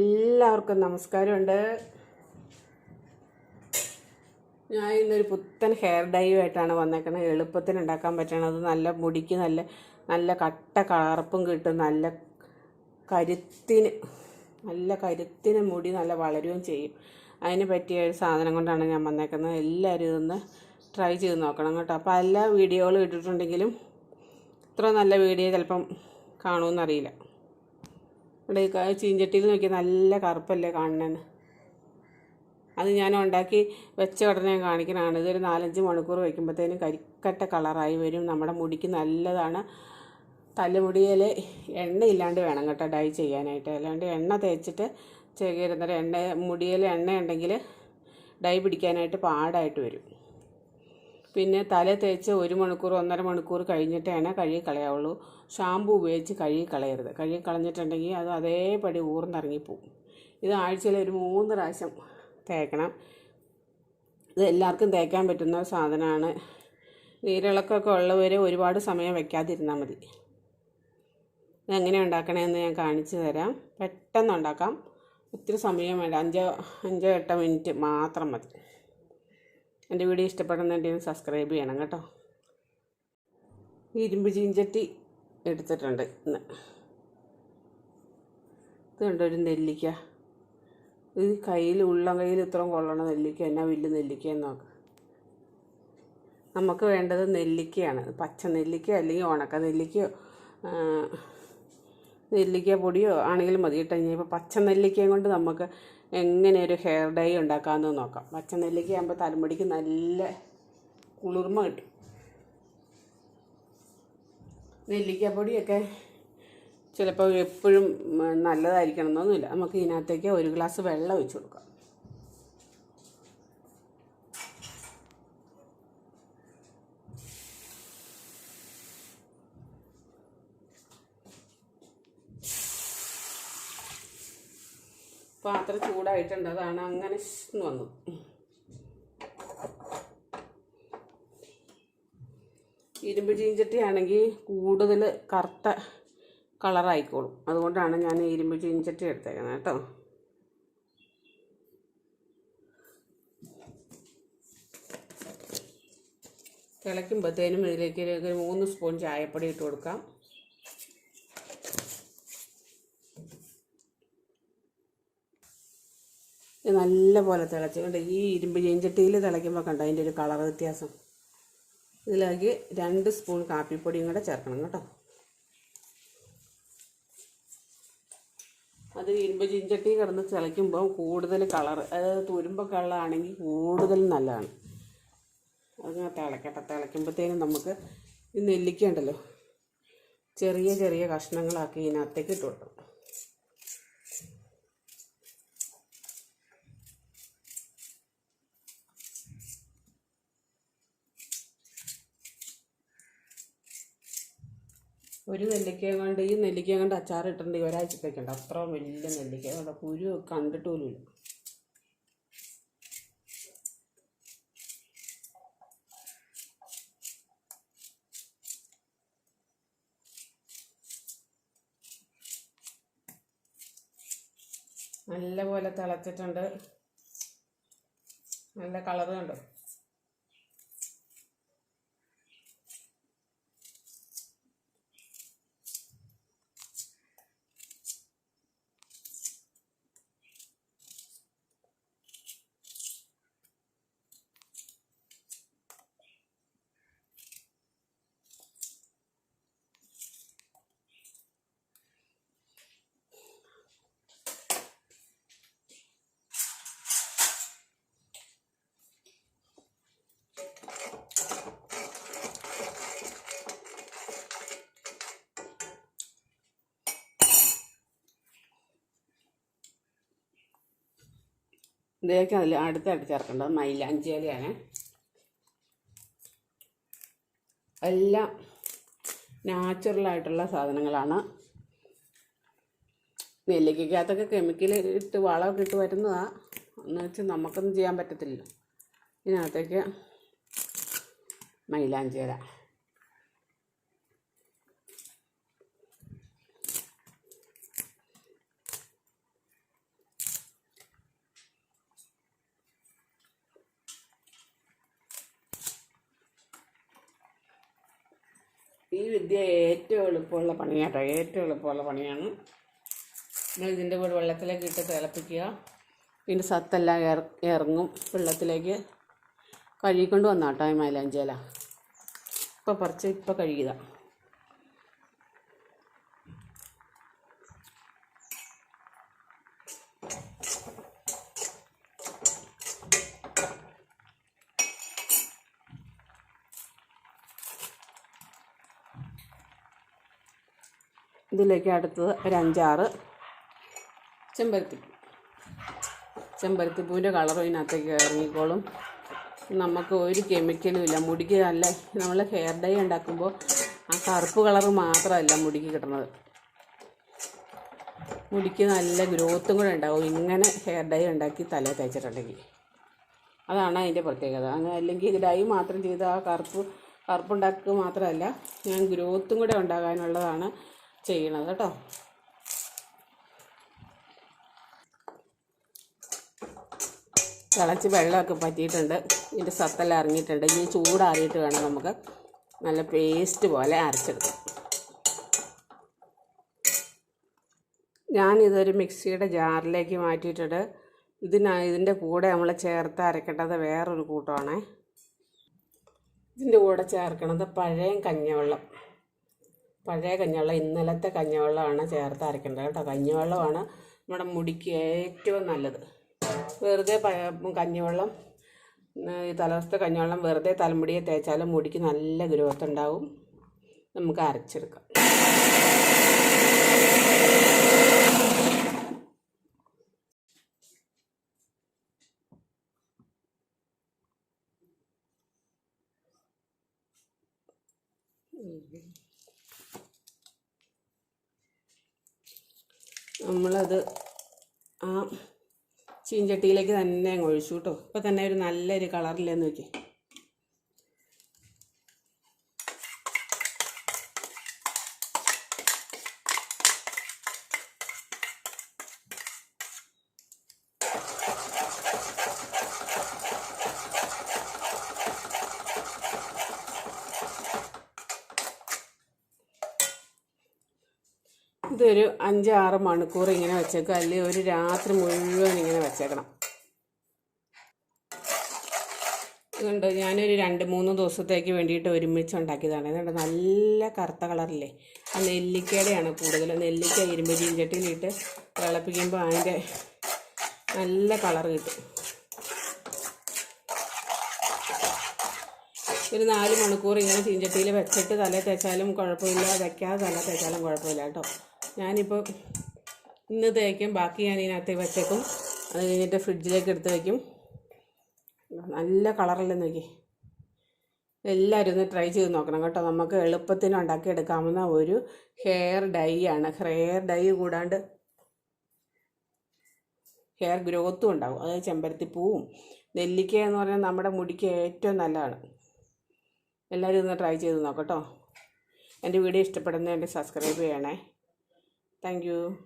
എല്ലാവർക്കും നമസ്കാരമുണ്ട്. ഞാൻ ഇന്നൊരു പുത്തൻ ഹെയർ ഡൈവായിട്ടാണ് വന്നേക്കുന്നത് എളുപ്പത്തിന് ഉണ്ടാക്കാൻ പറ്റണത്. നല്ല മുടിക്ക് നല്ല നല്ല കട്ട കളർപ്പും കിട്ടും. നല്ല കരുത്തിന് നല്ല കരുത്തിന് മുടി നല്ല വളരുകയും ചെയ്യും. അതിന് പറ്റിയ ഒരു സാധനം കൊണ്ടാണ് ഞാൻ വന്നേക്കുന്നത്. എല്ലാവരും ഇതൊന്ന് ട്രൈ ചെയ്ത് നോക്കണം കേട്ടോ. അപ്പോൾ എല്ലാ വീഡിയോകളും ഇട്ടിട്ടുണ്ടെങ്കിലും ഇത്ര നല്ല വീഡിയോ ചിലപ്പം കാണുമെന്നറിയില്ല ഇവിടെ ചീഞ്ചട്ടിയിൽ നോക്കി നല്ല കറുപ്പല്ലേ കാണുന്നതെന്ന് അത് ഞാൻ ഉണ്ടാക്കി വെച്ച ഉടനെ കാണിക്കണതാണ്. ഇതൊരു നാലഞ്ച് മണിക്കൂർ വയ്ക്കുമ്പോഴത്തേനും കരിക്കട്ട കളറായി വരും. നമ്മുടെ മുടിക്ക് നല്ലതാണ്. തലമുടിയിൽ എണ്ണ ഇല്ലാണ്ട് വേണം കേട്ടോ ഡൈ ചെയ്യാനായിട്ട്. അല്ലാണ്ട് എണ്ണ തേച്ചിട്ട് ചെയ്യരുന്നേരം എണ്ണ മുടിയിൽ എണ്ണ ഉണ്ടെങ്കിൽ ഡൈ പിടിക്കാനായിട്ട് പാടായിട്ട് വരും. പിന്നെ തല തേച്ച് ഒരു മണിക്കൂർ ഒന്നര മണിക്കൂർ കഴിഞ്ഞിട്ടാണ് കഴുകി കളയാവുള്ളൂ. ഷാമ്പു ഉപയോഗിച്ച് കഴുകി കളയരുത്. കഴുകി കളഞ്ഞിട്ടുണ്ടെങ്കിൽ അത് അതേപടി ഊർന്നിറങ്ങിപ്പോവും. ഇത് ആഴ്ചയിൽ ഒരു മൂന്ന് പ്രാവശ്യം തേക്കണം. ഇത് എല്ലാവർക്കും തേക്കാൻ പറ്റുന്ന സാധനമാണ്. നീരിളക്കമൊക്കെ ഉള്ളവർ ഒരുപാട് സമയം വയ്ക്കാതിരുന്നാൽ മതി. ഇതെങ്ങനെ ഉണ്ടാക്കണമെന്ന് ഞാൻ കാണിച്ചു തരാം. പെട്ടെന്ന് ഉണ്ടാക്കാം ഒത്തിരി സമയം വേണ്ട. അഞ്ചോ അഞ്ചോ എട്ടോ മിനിറ്റ് മാത്രം മതി. എന്റെ വീഡിയോ ഇഷ്ടപ്പെടുന്നുണ്ടെങ്കിൽ സബ്സ്ക്രൈബ് ചെയ്യണം കേട്ടോ. ഇരുമ്പ് ചീഞ്ചട്ടി എടുത്തിട്ടുണ്ട് ഇന്ന്. ഇതുണ്ട് ഒരു നെല്ലിക്ക? ഇത് കയ്യിൽ ഉള്ളം കയ്യിൽ ഇത്രയും കൊള്ളണം നെല്ലിക്ക എന്നാ വലിയ നെല്ലിക്ക നോക്ക്. നമുക്ക് വേണ്ടത് നെല്ലിക്കയാണ്. പച്ച നെല്ലിക്ക അല്ലെങ്കിൽ ഉണക്ക നെല്ലിക്കയോ നെല്ലിക്ക പൊടിയോ ആണെങ്കിലും മതി കേട്ടോ. ഇനിയിപ്പോൾ പച്ച നെല്ലിക്കയും കൊണ്ട് നമുക്ക് എങ്ങനെ ഒരു ഹെയർ ഡൈ ഉണ്ടാക്കാമെന്ന് നോക്കാം. പച്ച നെല്ലിക്ക ആകുമ്പോൾ തലമുടിക്ക് നല്ല കുളിർമ കിട്ടും. നെല്ലിക്കപ്പൊടിയൊക്കെ ചിലപ്പോൾ എപ്പോഴും നല്ലതായിരിക്കണം എന്നൊന്നുമില്ല. നമുക്ക് ഇതിനകത്തേക്ക് ഒരു ഗ്ലാസ് വെള്ളം ഒഴിച്ചു കൊടുക്കാം. പാത്രം ചൂടായിട്ടുണ്ട്. അതാണ് അങ്ങനെ വന്നു. ഇരുമ്പ് ചീഞ്ചട്ടിയാണെങ്കിൽ കൂടുതൽ കറുത്ത കളറായിക്കോളും. അതുകൊണ്ടാണ് ഞാൻ ഇരുമ്പ് ചീഞ്ചട്ടി എടുത്തേക്കുന്നത് കേട്ടോ. തിളയ്ക്കുമ്പോഴത്തേനും ഇതിലേക്ക് ഒരു മൂന്ന് സ്പൂൺ ചായപ്പൊടി ഇട്ട് കൊടുക്കാം. ഇത് നല്ലപോലെ തിളച്ച്. കണ്ടോ ഈ ഇരുമ്പ് ചീഞ്ചട്ടിയിൽ തിളയ്ക്കുമ്പോൾ കണ്ടോ അതിന്റെ ഒരു കളർ വ്യത്യാസം. ഇതിലേക്ക് രണ്ട് സ്പൂൺ കാപ്പിപ്പൊടിയും കൂടെ ചേർക്കണം കേട്ടോ. അത് ഇരുമ്പ് ചീഞ്ചട്ടി കിടന്ന് തിളയ്ക്കുമ്പോൾ കൂടുതൽ കളർ അതായത് തുരുമ്പൊക്കെ ഉള്ളതാണെങ്കിൽ കൂടുതൽ നല്ലതാണ്. അതങ്ങനെ തിളക്കട്ടെ തിളയ്ക്കുമ്പോഴത്തേനും നമുക്ക് ഈ നെല്ലിക്കണ്ടല്ലോ ചെറിയ ചെറിയ കഷ്ണങ്ങളാക്കി ഇതിനകത്തേക്ക് ഇട്ട് കൊടുക്കണം. ഒരു നെല്ലിക്ക കൊണ്ട് ഈ നെല്ലിക്ക കൊണ്ട് അച്ചാർ ഇട്ടിട്ടുണ്ടെങ്കിൽ ഒരാഴ്ചത്തേക്കുണ്ട് അത്ര വലിയ നെല്ലിക്ക. കൊണ്ട് കുരു കണ്ടിട്ട് പോലും ഇല്ല. നല്ല പോലെ തിളച്ചിട്ടുണ്ട്. നല്ല കളറ് കണ്ടോ? ഇതിലേക്ക് അതിൽ അടുത്തായിട്ട് ചേർക്കേണ്ടത് മൈലാഞ്ചി ഇലയാണ് എല്ലാം നാച്ചുറലായിട്ടുള്ള സാധനങ്ങളാണ്. നെല്ലിക്കകത്തൊക്കെ കെമിക്കൽ ഇട്ട് വളമൊക്കെ ഇട്ട് വരുന്നതാണ് എന്ന് വെച്ച് നമുക്കൊന്നും ചെയ്യാൻ പറ്റത്തില്ലല്ലോ. ഇതിനകത്തേക്ക് മൈലാഞ്ചി ഈ വിദ്യ ഏറ്റവും എളുപ്പമുള്ള പണിയാട്ടോ ഏറ്റവും എളുപ്പമുള്ള പണിയാണ്. നമ്മൾ ഇതിന്റെ കൂടെ വെള്ളത്തിലേക്ക് ഇട്ട് തിളപ്പിക്കുക. പിന്നെ സത്തെല്ലാം ഇറ- ഇറങ്ങും. വെള്ളത്തിലേക്ക് കഴുകിക്കൊണ്ട് വന്നാട്ടോ ഈ മൈലാഞ്ചേല ഇപ്പം പറിച്ച് ഇപ്പം കഴുകിയതാ. ഇതിലേക്ക് അടുത്തത് ഒരു അഞ്ചാറ് ചെമ്പരത്തി ചെമ്പരത്തിപ്പൂവിന്റെ കളറും ഇതിനകത്തേക്ക് ഇറങ്ങിക്കോളും. നമുക്ക് ഒരു കെമിക്കലും ഇല്ല. മുടിക്ക് നല്ല നമ്മൾ ഹെയർ ഡൈ ഉണ്ടാക്കുമ്പോൾ ആ കറുപ്പ് കളറ് മാത്രമല്ല മുടിക്ക് കിട്ടുന്നത്. മുടിക്ക് നല്ല ഗ്രോത്തും കൂടെ ഉണ്ടാവും. ഇങ്ങനെ ഹെയർ ഡൈ ഉണ്ടാക്കി തല തേച്ചിട്ടുണ്ടെങ്കിൽ. അതാണ് അതിന്റെ പ്രത്യേകത. അങ്ങനെ അല്ലെങ്കിൽ ഡൈ മാത്രം ചെയ്ത് ആ കറുപ്പ് കറുപ്പുണ്ടാക്കുക മാത്രമല്ല ഞാൻ ഗ്രോത്തും കൂടെ ഉണ്ടാകാനുള്ളതാണ്. ചെയ്യണത് കേട്ടോ. തിളച്ച് വെള്ളമൊക്കെ പറ്റിയിട്ടുണ്ട്. ഇതിന്റെ സത്തെല്ലാം ഇറങ്ങിയിട്ടുണ്ട് ഇനി ചൂടാറിയിട്ട് വേണം നമുക്ക് നല്ല പേസ്റ്റ് പോലെ അരച്ചെടുക്കാം. ഞാനിതൊരു മിക്സിയുടെ ജാറിലേക്ക് മാറ്റിയിട്ടുണ്ട്. ഇതിനാ ഇതിന്റെ കൂടെ നമ്മൾ ചേർത്ത് അരക്കേണ്ടത് വേറൊരു കൂട്ടമാണേ. ഇതിന്റെ കൂടെ ചേർക്കണത് പഴയ കഞ്ഞിവെള്ളം. പഴയ കഞ്ഞിവെള്ളം ഇന്നലത്തെ കഞ്ഞിവെള്ളമാണ് ചേർത്ത് അരക്കേണ്ടത് കേട്ടോ. കഞ്ഞിവെള്ളമാണ് നമ്മുടെ മുടിക്ക് ഏറ്റവും നല്ലത്. വെറുതെ കഞ്ഞിവെള്ളം ഈ തലവസ്ഥ കഞ്ഞിവെള്ളം വെറുതെ തലമുടിയെ തേച്ചാലും മുടിക്ക് നല്ല ഗ്രോത്ത് ഉണ്ടാവും നമുക്ക് അരച്ചെടുക്കാം. നമ്മളത് ആ ചീഞ്ചട്ടിയിലേക്ക് തന്നെ അങ്ങ് ഒഴിച്ചു കേട്ടോ. ഇപ്പം തന്നെ ഒരു നല്ലൊരു കളറിലെന്ന് നോക്കി ഇതൊരു അഞ്ചാറ് മണിക്കൂർ ഇങ്ങനെ വെച്ചേക്കുക അല്ലെങ്കിൽ ഒരു രാത്രി മുഴുവൻ ഇങ്ങനെ വെച്ചേക്കണം. ഇതുണ്ട്. ഞാനൊരു രണ്ട് മൂന്ന് ദിവസത്തേക്ക് വേണ്ടിയിട്ട് ഒരുമിച്ച് ഉണ്ടാക്കിയതാണ്. ഇതുണ്ട് നല്ല കറുത്ത കളറില്ലേ? ആ നെല്ലിക്കയുടെയാണ് കൂടുതൽ. നെല്ലിക്ക ഇരുമ്പ് ചീഞ്ചട്ടിയിലിട്ട് തിളപ്പിക്കുമ്പോൾ അതിന്റെ നല്ല കളർ കിട്ടും. ഒരു നാല് മണിക്കൂർ ഇങ്ങനെ ചീഞ്ചട്ടിയിൽ വെച്ചിട്ട് തല തേച്ചാലും കുഴപ്പമില്ല. വെക്കാതെ തല തേച്ചാലും കുഴപ്പമില്ല കേട്ടോ. ഞാനിപ്പോൾ ഇന്ന് തേക്കും ബാക്കി ഞാൻ ഇതിനകത്ത് വെച്ചേക്കും. അത് കഴിഞ്ഞിട്ട് ഫ്രിഡ്ജിലേക്ക് എടുത്ത് വയ്ക്കും നല്ല കളറല്ലേ നോക്കി. എല്ലാവരും ഒന്ന് ട്രൈ ചെയ്ത് നോക്കണം കേട്ടോ. നമുക്ക് എളുപ്പത്തിന് ഉണ്ടാക്കിയെടുക്കാവുന്ന ഒരു ഹെയർ ഡൈ ആണ്. ഹെയർ ഡൈ കൂടാണ്ട് ഹെയർ ഗ്രോത്തും ഉണ്ടാവും. അതായത് ചെമ്പരത്തിപ്പൂവും നെല്ലിക്ക എന്ന് പറഞ്ഞാൽ നമ്മുടെ മുടിക്ക് ഏറ്റവും നല്ലതാണ്. എല്ലാവരും ഒന്ന് ട്രൈ ചെയ്ത് നോക്കട്ടോ എന്റെ വീഡിയോ ഇഷ്ടപ്പെടുന്ന എന്റെ സബ്സ്ക്രൈബ് ചെയ്യണേ. thank you.